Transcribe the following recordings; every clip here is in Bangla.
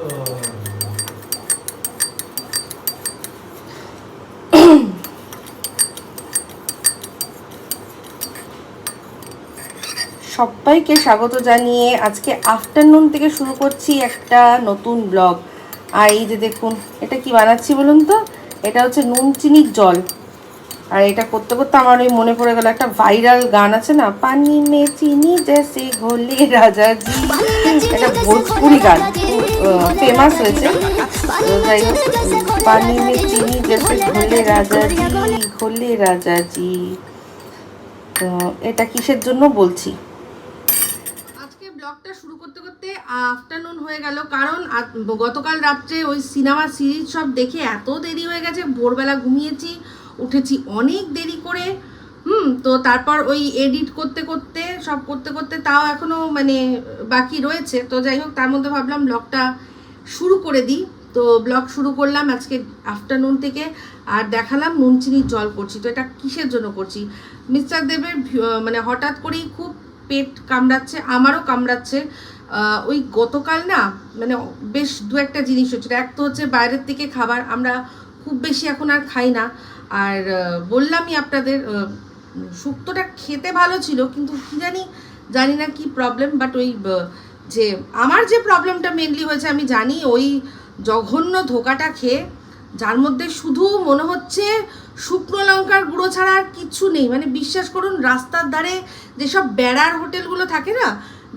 সবাইকে স্বাগত জানিয়ে আজকে আফটারনুন থেকে শুরু করছি একটা নতুন ব্লগ আর এই যে দেখুন, এটা কি বানাচ্ছি বলুন তো? এটা হচ্ছে নুন, চিনির জল। আর এটা করতে করতে আমার ওই মনে পড়ে গেল একটা ভাইরাল গান আছে না? পানি মে চিনি জেসে ঘোলে রাজাজি এটা ভোজপুরি গান ফেমাস হয়েছে। যাই হোক, পানি মে চিনি জেসে ঘোলে রাজাজি ঘোলে রাজাজি তো এটা কিসের জন্য বলছি? আজকে ব্লগটা শুরু করতে করতে আফটারনুন হয়ে গেল, কারণ গতকাল রাত্রে ওই সিনেমা সিরিজ সব দেখে এত দেরি হয়ে গেছে, ভোরবেলা ঘুমিয়েছি উঠেছি অনেক দেরি করে। হুম, তো তারপর ওই এডিট করতে করতে, সব করতে করতে তাও এখনও মানে বাকি রয়েছে। তো যাই হোক, তার মধ্যে ভাবলাম ব্লগটা শুরু করে দিই। তো ব্লগ শুরু করলাম আজকে আফটারনুন থেকে। আর দেখালাম নুন চিনির জল করছি। তো এটা কিসের জন্য করছি? মিস্টার দেবের মানে হঠাৎ করেই খুব পেট কামড়াচ্ছে, আমারও কামড়াচ্ছে। ওই গতকাল না মানে বেশ দু একটা জিনিস হচ্ছিল এক তো হচ্ছে বাইরের থেকে খাবার আমরা খুব বেশি এখন আর খাই না। আর বললামই আপনাদের শুক্তোটা খেতে ভালো ছিল, কিন্তু কি জানি জানি না কি প্রবলেম বাট ওই যে আমার যে প্রবলেমটা মেনলি হয়েছে, আমি জানি ওই জঘন্য ধোকাটা খেয়ে, যার মধ্যে শুধু মনে হচ্ছে শুকনো লঙ্কার গুঁড়ো ছাড়া আর কিচ্ছু নেই। মানে বিশ্বাস করুন, রাস্তার ধারে যেসব বেড়ার হোটেলগুলো থাকে না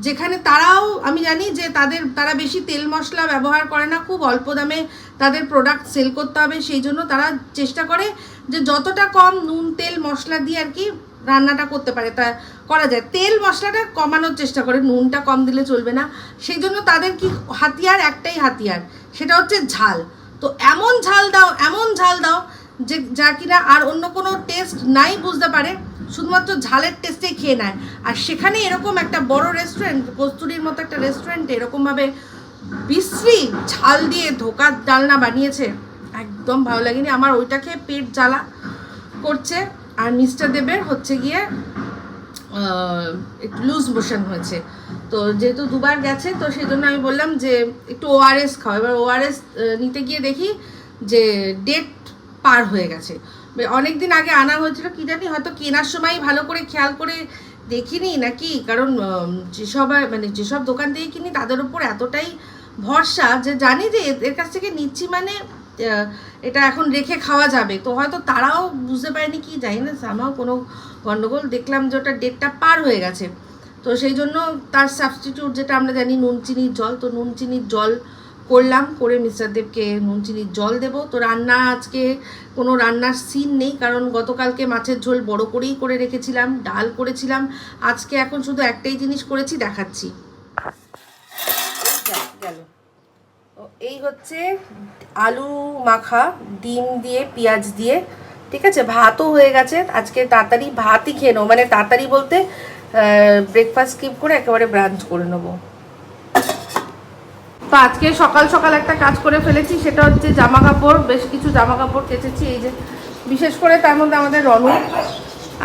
যেখানে তারাও, আমি জানি যে তাদের, তারা বেশি তেল মশলা ব্যবহার করে না, খুব অল্প দামে তাদের প্রোডাক্ট সেল করতে হবে, সেই জন্য তারা চেষ্টা করে যে যতটা কম নুন, তেল, মশলা দিয়ে আর কি রান্নাটা করতে পারে, তা করা যায়। তেল, মশলাটা কমানোর চেষ্টা করে, নুনটা কম দিলে চলবে না, সেই জন্য তাদের কি হাতিয়ার একটাই হাতিয়ার, সেটা হচ্ছে ঝাল। তো এমন ঝাল দাও, এমন ঝাল যে যা কিনা আর অন্য কোনো টেস্ট নাই বুঝতে পারে, শুধুমাত্র ঝালের টেস্টেই খেয়ে নেয়। আর সেখানে এরকম একটা বড় রেস্টুরেন্ট কস্তুরির মতো একটা রেস্টুরেন্টে এরকমভাবে বিশ্রী ঝাল দিয়ে ধোকার ডালনা বানিয়েছে। একদম ভালো লাগেনি। আমার ওইটা খেয়ে পেট জ্বালা করছে। আর মিস্টার দেবের হচ্ছে গিয়ে একটু লুজ মোশন হয়েছে। তো যেহেতু দুবার গেছে, তো সেই জন্য আমি বললাম যে একটু ওআরএস খাও। এবার ওআরএস নিতে গিয়ে দেখি যে ডেট পার হয়ে গেছে। অনেক দিন আগে আনা হয়েছিল, কি জানি হয়তো কেনার সময় ভালো করে খেয়াল করে দেখিনি নাকি? কারণ যেসব মানে যেসব দোকান থেকে কিনি তাদের উপর এতটাই ভরসা যে জানি যে এর কাছ থেকে নিচ্ছি মানে এটা এখন রেখে খাওয়া যাবে। তো হয়তো তারাও বুঝতে পারেনি কি, জানি না আমাও কোনো গণ্ডগোল দেখলাম যে ওটা ডেটটা পার হয়ে গেছে। তো সেই জন্য তার সাবস্টিটিউট যেটা আমরা জানি, নুন, চিনির জল। তো নুন, চিনির জল করলাম, করে মিস্টার দেবকে নুন চিনির জল দেবো। তো রান্না আজকে কোনো রান্নার সিন নেই, কারণ গতকালকে মাছের ঝোল বড় করেই করে রেখেছিলাম, ডাল করেছিলাম। আজকে এখন শুধু একটাই জিনিস করেছি, দেখাচ্ছি। গেল। এই হচ্ছে আলু মাখা, ডিম দিয়ে, পেঁয়াজ দিয়ে, ঠিক আছে? ভাতও হয়ে গেছে। আজকে তাড়াতাড়ি ভাতই খেয়ে নেব মানে তাড়াতাড়ি বলতে ব্রেকফাস্ট স্কিপ করে একেবারে ব্রাঞ্চ করে নেব। তো আজকে সকাল সকাল একটা কাজ করে ফেলেছি, সেটা হচ্ছে জামা কাপড় বেশ কিছু জামা কাপড় কেচেছি, এই যে বিশেষ করে তার মধ্যে আমাদের রনু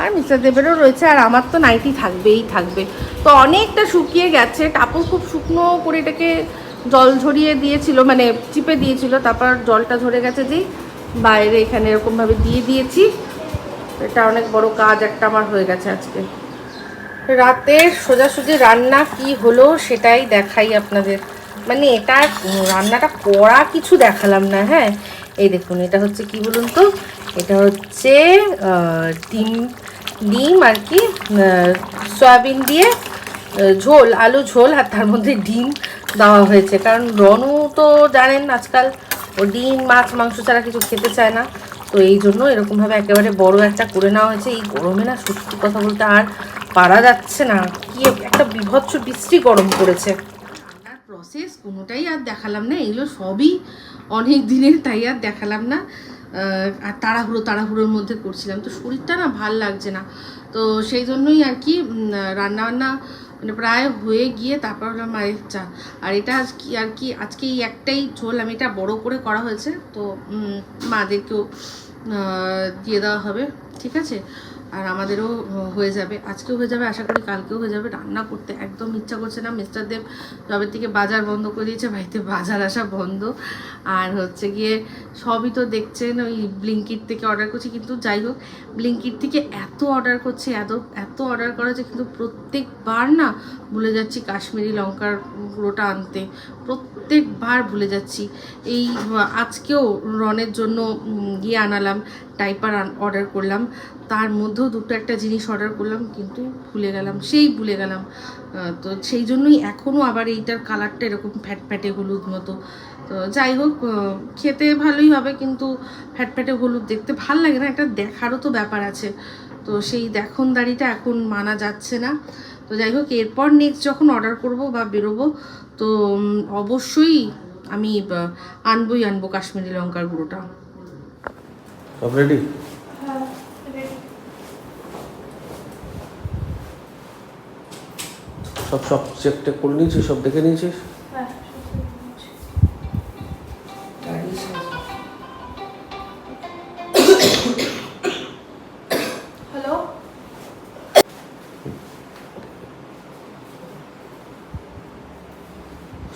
আর মিস্টার দেবেরও রয়েছে, আর আমার তো নাইটি থাকবেই, থাকবে। তো অনেকটা শুকিয়ে গেছে, কাপড় খুব শুকনো করে এটাকে জল ঝরিয়ে দিয়েছিল মানে চিপে দিয়েছিল, তারপর জলটা ঝরে গেছে যেই বাইরে এখানে এরকমভাবে দিয়ে দিয়েছি। এটা অনেক বড় কাজ একটা আমার হয়ে গেছে আজকে। রাতের সোজাসুজি রান্না কি হলো সেটাই দেখাই আপনাদের। মানে এটা রান্নাটা করা কিছু দেখালাম না হ্যাঁ? এই দেখুন, এটা হচ্ছে কি বলুন তো? এটা হচ্ছে ডিম ডিম আর কি সয়াবিন দিয়ে ঝোল, আলু ঝোল আর তার মধ্যে ডিম দেওয়া হয়েছে। কারণ রনু তো জানেন আজকাল, ও ডিম, মাছ, মাংস ছাড়া কিছু খেতে চায় না। তো এই জন্য এরকমভাবে একেবারে বড় একটা করে নেওয়া হয়েছে। এই গরমে না সত্যি কথা বলতে আর পারা যাচ্ছে না। কি একটা বিভৎস বৃষ্টি গরম পড়েছে। প্রসেস কোনোটাই আর দেখালাম না, এগুলো সবই অনেক দিনের তাই আর দেখালাম না। আর তাড়াহুড়ো তাড়াহুড়োর মধ্যে করছিলাম। তো শরীরটা না ভালো লাগছে না। তো সেই জন্যই আর কি রান্না বান্না মানে প্রায় হয়ে গিয়ে তারপর হলো মায়ের চা। আর এটা আজ কি, আর কি, আজকে এই একটাই ঝোল, আমি এটা বড় করে করা হয়েছে। তো মাদেরকেও দিয়ে দেওয়া হবে। ঠিক আছে? আর আমাদেরও হয়ে যাবে। আজকেও হয়ে যাবে, আশা করি কালকেও হয়ে যাবে। রান্না করতে একদম ইচ্ছা করছে না। মিস্টার দেব যবে থেকে বাজার বন্ধ করে দিয়েছে, বাড়িতে বাজার আসা বন্ধ। আর হচ্ছে গিয়ে সবই তো দেখছেন, ওই ব্লিঙ্কিট থেকে অর্ডার করছি। কিন্তু যাই হোক ব্লিঙ্কিট থেকে এত অর্ডার করছি, এত এত অর্ডার করা যে কিন্তু প্রত্যেকবার না ভুলে যাচ্ছি কাশ্মীরি লঙ্কার গুঁড়োটা আনতে। প্রত্যেকবার ভুলে যাচ্ছি। এই আজকেও রনের জন্য গিয়ে আনালাম। ডাইপার অর্ডার করলাম। তার মধ্যেও দুটো একটা জিনিস অর্ডার করলাম, কিন্তু ভুলে গেলাম, সেই ভুলে গেলাম। তো সেই জন্যই এখনও আবার এইটার কালারটা এরকম ফ্যাট ফ্যাটে হলুদ মতো। তো যাই হোক খেতে ভালোই হবে, কিন্তু ফ্যাট ফ্যাটে হলুদ দেখতে ভালো লাগে না, একটা দেখারও তো ব্যাপার আছে। তো সেই দেখনদারিটা এখন মানা যাচ্ছে না। তো যাই হোক, এরপর নেক্সট যখন অর্ডার করব বা বেরোবো, তো অবশ্যই আমি আনবই আনব কাশ্মীরি লঙ্কার গুঁড়োটা। সব রেডি সব সব চেক টেক করে নিয়েছিস সব দেখে নিয়েছিস?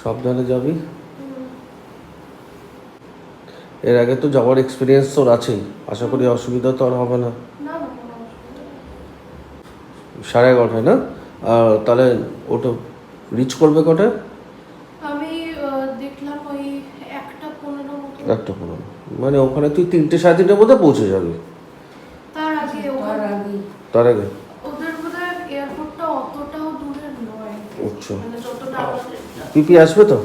সাবধানে যাবি। এর আগে তো যাওয়ার এক্সপিরিয়েন্স তোর আছেই। আশা করি অসুবিধা তো আর হবে না। সাড়ে এগারোটায় না? আর তাহলে ওটা রিচ করবে কটায় আমি দেখলাম ওই একটা পনেরো একটা পনেরো। মানে ওখানে তুই তিনটে সাড়ে তিনটের মধ্যে পৌঁছে যাবি। তার আগে তার আগে। ওদের বোধহয় এয়ারপোর্টটা অতটাও দূরে নয়। আচ্ছা। মানে পিপি আসবে তো?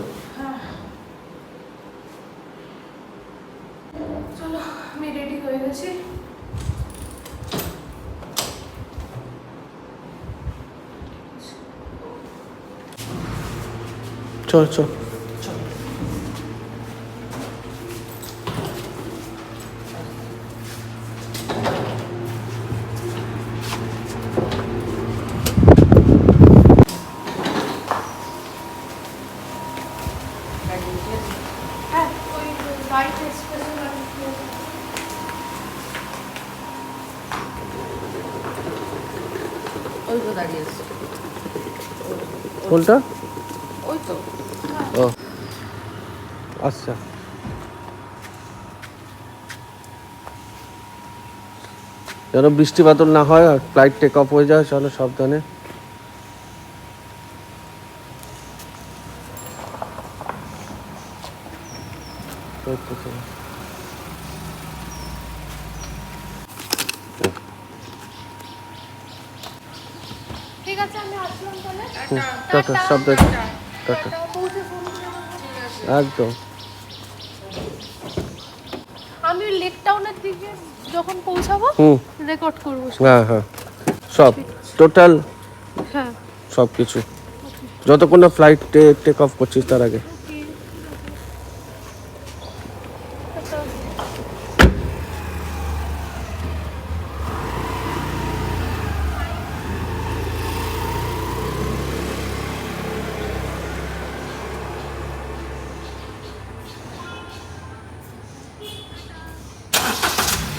দাঁড়িয়ে আছে কোনটা আচ্ছা। যেন বৃষ্টি বাদল না হয় আর ফ্লাইট টেক অফ হয়ে যায় চলো সাবধানে। এই তো ঠিক আছে আমি আসলাম তাহলে। টাটা সাবধানে। টাটা। টাটা, পৌঁছে ফোন করে দেবো। একদম। দিকে যখন পৌঁছাবো রেকর্ড করব হ্যাঁ হ্যাঁ। সব? টোটাল হ্যাঁ। সব কিছু যতক্ষণ না ফ্লাইট টেক অফ করছিস তার আগে?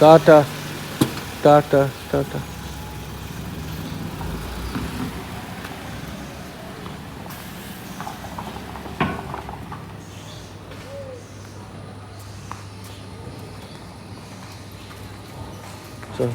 টাটা টাটা টাটা চল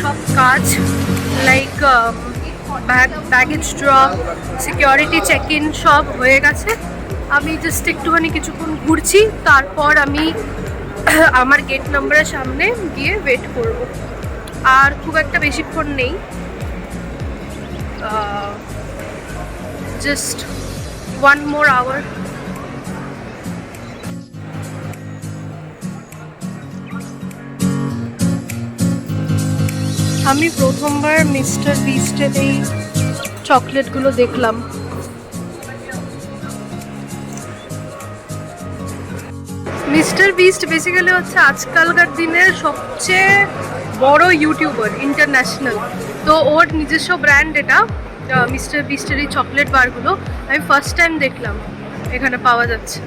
সব কাজ like bag baggage drop security check in সব হয়ে গেছে। আমি জাস্ট একটুখানি কিছুক্ষণ ঘুরছি, তারপর আমি আমার গেট নাম্বারের সামনে গিয়ে ওয়েট করব। আর খুব একটা বেশিক্ষণ নেই। জাস্ট ওয়ান মোর আওয়ার আমি প্রথমবার মিস্টার বিস্টের এই চকলেটগুলো দেখলাম। মিস্টার বিস্ট বেসিক্যালি হচ্ছে আজকালকার দিনের সবচেয়ে বড় ইউটিউবার ইন্টারন্যাশনাল তো ওর নিজস্ব ব্র্যান্ড এটা মিস্টার বিস্টের এই চকলেট বারগুলো আমি ফার্স্ট টাইম দেখলাম, এখানে পাওয়া যাচ্ছে।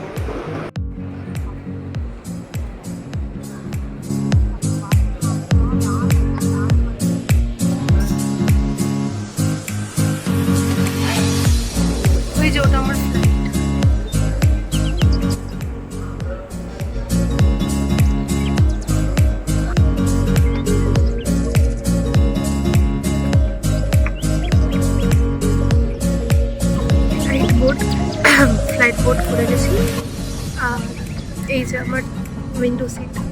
গেছি আর এই যে আমার উইন্ডো সিট